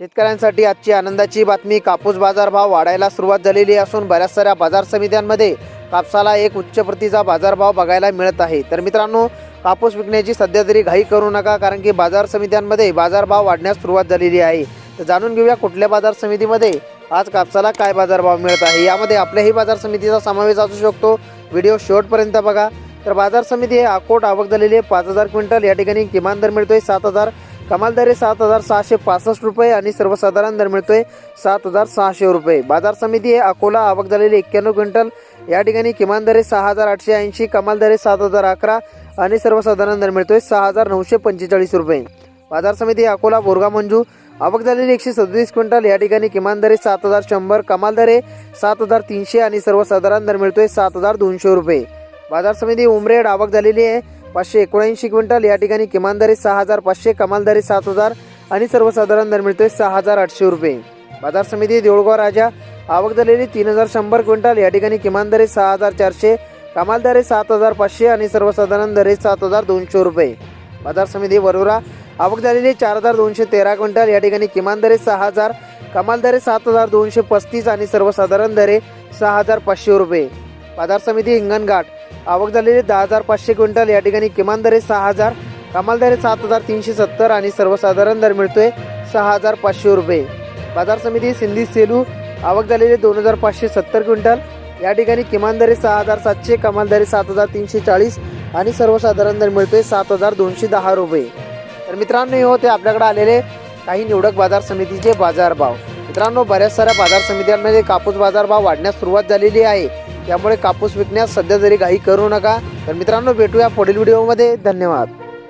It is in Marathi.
शेतकऱ्यांसाठी आजची आनंदाची बातमी कापूस बाजारभाव वाढायला सुरुवात झालेली असून बऱ्याच साऱ्या बाजार समित्यांमध्ये कापसाला एक उच्च प्रतीचा बाजारभाव बघायला मिळत आहे. तर मित्रांनो कापूस विकण्याची सध्या तरी घाई करू नका कारण की बाजार समित्यांमध्ये बाजारभाव वाढण्यास सुरुवात झालेली आहे. तर जाणून घेऊया कुठल्या बाजार समितीमध्ये आज कापसाला काय बाजारभाव मिळत आहे. यामध्ये आपल्याही बाजार समितीचा समावेश असू शकतो. व्हिडिओ शेवटपर्यंत बघा. तर बाजार समिती हे अकोट आवक झालेली आहे. पाच हजार क्विंटल या ठिकाणी किमान दर मिळतोय. सात हजार कमाल दर आहे सात हजार सहाशे पासष्ट रुपये आणि सर्वसाधारण दर मिळतोय सात हजार सहाशे रुपये. बाजार समिती हे अकोला आवक झालेली एक्क्याण्णव क्विंटल. या ठिकाणी किमान दर आहे सहा हजार आठशे ऐंशी कमाल दर आहे सात हजार अकरा आणि सर्वसाधारण दर मिळतोय सहा हजार नऊशे पंचेचाळीस रुपये. बाजार समिती अकोला बोरगा मंजू आवक झालेली एकशे सदतीस क्विंटल. या ठिकाणी किमान दर आहे सात हजार शंभर कमाल दर आहे सात हजार तीनशे आणि सर्वसाधारण दर मिळतोय सात हजार दोनशे रुपये. बाजार समिती उमरेड आवक झालेली आहे पाचशे एकोणऐंशी क्विंटल. या ठिकाणी किमान सहा हजार पाचशे कमाल सात हजार आणि सर्वसाधारण दर मिळतोय सहा हजार आठशे रुपये. बाजार समिती देऊळगाव राजा आवक झालेली तीन हजार शंभर क्विंटल. या ठिकाणी किमान सहा हजार चारशे कमाल सात हजार पाचशे आणि सर्वसाधारण दरे सात हजार दोनशे रुपये. बाजार समिती वरोरा आवक झालेली चार हजार दोनशे तेरा क्विंटल. या ठिकाणी किमान सहा हजार कमाल सात हजार दोनशे पस्तीस आणि सर्वसाधारण दरे सहा हजार पाचशे रुपये. बाजार समिती हिंगणघाट आवक झालेली दहा हजार पाचशे क्विंटल. या ठिकाणी किमान दरे सहा हजार कमाल दरे सात हजार तीनशे सत्तर आणि सर्वसाधारण दर मिळतोय सहा हजार पाचशे रुपये. बाजार समिती सिंधी सेलू आवक झालेले दोन हजार पाचशे सत्तर क्विंटल. या ठिकाणी किमान दरे सहा हजार सातशे कमाल दरे सात हजार तीनशे चाळीस आणि सर्वसाधारण दर मिळतोय सात हजार दोनशे दहा रुपये. तर मित्रांनो हे होते आपल्याकडे आलेले काही निवडक बाजार समितीचे बाजारभाव मित्रांनो बऱ्याच साऱ्या बाजार समित्यांमध्ये कापूस बाजारभाव वाढण्यास सुरुवात झालेली आहे. त्यामुळे कापूस विकण्यास सध्या जरी घाई करू नका. तर मित्रांनो भेटूया पुढील व्हिडिओमध्ये. धन्यवाद.